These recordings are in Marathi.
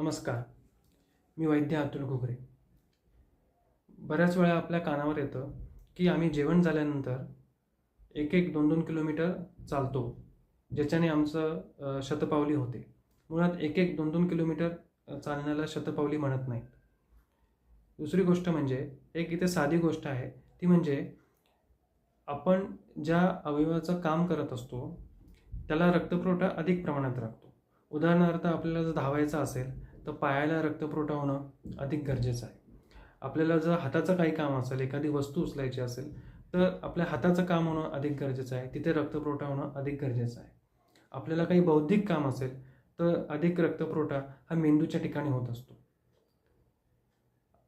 नमस्कार. मी वैद्य अतुल घुगरे. बऱ्याच वेळा आपल्या कानावर येतं की आम्ही जेवण झाल्यानंतर एक एक दोन दोन किलोमीटर चालतो ज्याच्याने आमचं शतपावली होते. मुळात एक एक दोन दोन किलोमीटर चालण्याला शतपावली म्हणत नाहीत. दुसरी गोष्ट म्हणजे एक इथे साधी गोष्ट आहे ती म्हणजे आपण ज्या अवयवाचं काम करत असतो त्याला रक्तपुरवठा अधिक प्रमाणात राखतो. उदाहरणार्थ आपल्याला जर धावायचं असेल तर पायाला रक्तपुरवठा होणं अधिक गरजेचं आहे. आपल्याला जर हाताचं काही काम असेल एखादी वस्तू उचलायची असेल तर आपल्या हाताचं काम होणं अधिक गरजेचं आहे. तिथे रक्तपुरवठा होणं अधिक गरजेचं आहे. आपल्याला काही बौद्धिक काम असेल तर अधिक रक्तपुरवठा हा मेंदूच्या ठिकाणी होत असतो.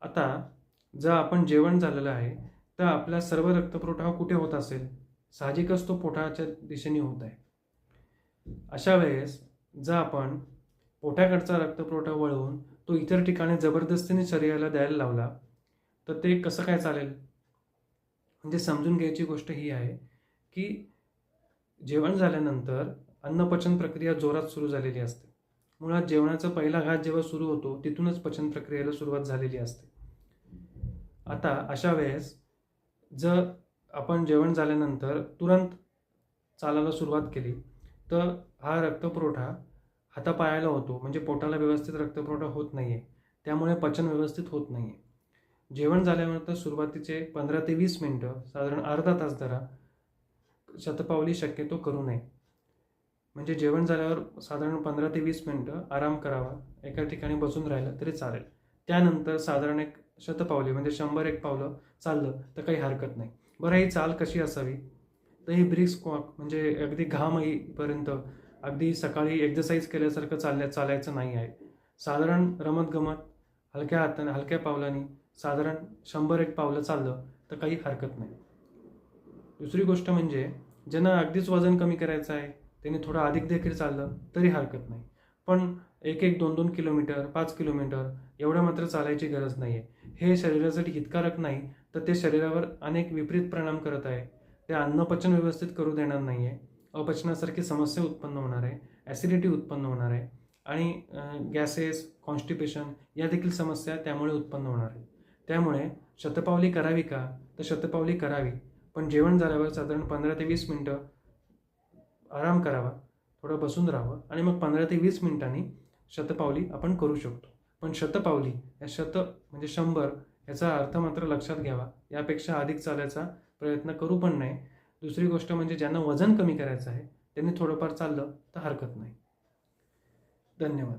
आता जर आपण जेवण झालेलं आहे तर आपला सर्व रक्तपुरवठा हा कुठे होत असेल? साहजिकच तो पोटाच्या दिशेने होत आहे. अशा वेळेस जर आपण पोटाकडचा रक्तपुरवठा वळवून तो इतर ठिकाणी जबरदस्तीने शरीराला द्यायला लावला तर ते कसं काय चालेल? म्हणजे समजून घ्यायची गोष्ट ही आहे की जेवण झाल्यानंतर अन्नपचन प्रक्रिया जोरात सुरू झालेली असते. मुळात जेवणाचा पहिला घात जेव्हा सुरू होतो तिथूनच पचन प्रक्रियेला सुरुवात झालेली असते. आता अशा वेळेस जर आपण जेवण झाल्यानंतर तुरंत चालायला सुरुवात केली तर हा रक्तपुरवठा हातापायाला होतो. म्हणजे पोटाला व्यवस्थित रक्तपुरवठा होत नाही आहे त्यामुळे पचन व्यवस्थित होत नाही आहे जेवण झाल्यानंतर सुरुवातीचे पंधरा ते वीस मिनटं साधारण अर्धा तास धरा शतपावली शक्यतो करू नये. म्हणजे जेवण झाल्यावर साधारण पंधरा ते वीस मिनटं आराम करावा. एका ठिकाणी बसून राहिलं तरी चालेल. त्यानंतर साधारण एक शतपावली म्हणजे शंभर एक पावलं चाललं तर काही हरकत नाही. बरं ही चाल कशी असावी? तर ही ब्रिक्स वॉक म्हणजे अगदी घाम येईपर्यंत अगदी सकाळी एक्झरसाईज केल्यासारखं चालल्या चालायचं नाही आहे. साधारण रमतगमत हलक्या हाताने हलक्या पावलांनी साधारण शंभर एक पावलं चाललं तर काही हरकत नाही. दुसरी गोष्ट म्हणजे ज्यांना अगदीच वजन कमी करायचं आहे त्यांनी थोडं अधिक देखील चाललं तरी हरकत नाही. पण एक एक दोन दोन किलोमीटर पाच किलोमीटर एवढं मात्र चालायची गरज नाही आहे हे शरीरासाठी हितकारक नाही तर ते शरीरावर अनेक विपरीत परिणाम करत आहे. ते अन्नपचन व्यवस्थित करू देणार नाही आहे अपचनासारखी समस्या उत्पन्न होणार आहे ॲसिडिटी उत्पन्न होणार आहे आणि गॅसेस कॉन्स्टिपेशन या देखील समस्या त्यामुळे उत्पन्न होणार आहे त्यामुळे शतपावली करावी का? तर शतपावली करावी. पण जेवण झाल्यावर साधारण पंधरा ते वीस मिनटं आराम करावा थोडं बसून राहावं आणि मग पंधरा ते वीस मिनिटांनी शतपावली आपण करू शकतो. पण शतपावली या शत म्हणजे शंभर याचा अर्थ मात्र लक्षात घ्यावा. यापेक्षा अधिक चालायचा प्रयत्न करू पण नाही दुसरी गोष्ट म्हणजे ज्यांना वजन कमी करायचं आहे त्यांनी थोडंफार चाललं तर हरकत नाही. धन्यवाद.